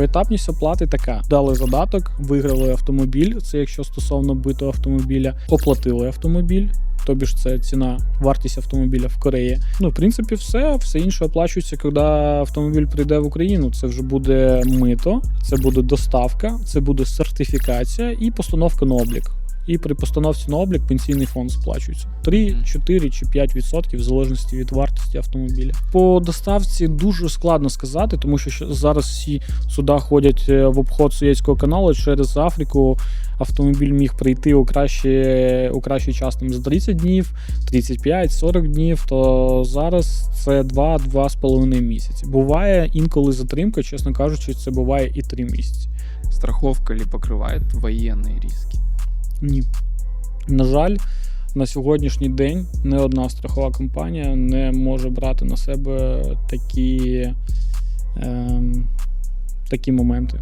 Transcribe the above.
Поетапність оплати така: дали задаток, виграли автомобіль. Це якщо стосовно битого автомобіля, оплатили автомобіль. Тобі ж це ціна, вартість автомобіля в Кореї. Ну, в принципі, все, все інше оплачується, коли автомобіль прийде в Україну. Це вже буде мито, це буде доставка, це буде сертифікація і постановка на облік. І при постановці на облік пенсійний фонд сплачується 3, 4 чи 5 відсотків в залежності від вартості автомобіля. По доставці дуже складно сказати, тому що зараз всі суда ходять е, в обход Суєцького каналу через Африку. Автомобіль міг прийти у кращий, у кращий час там за 30 днів, 35, 40 днів. То зараз це 2-2,5 місяці. Буває інколи затримка, чесно кажучи, це буває і 3 місяці. Страховка ли покрывает военные риски? Ні. На жаль, на сьогоднішній день не одна страхова компанія не може брати на себе такі, е, такі моменти.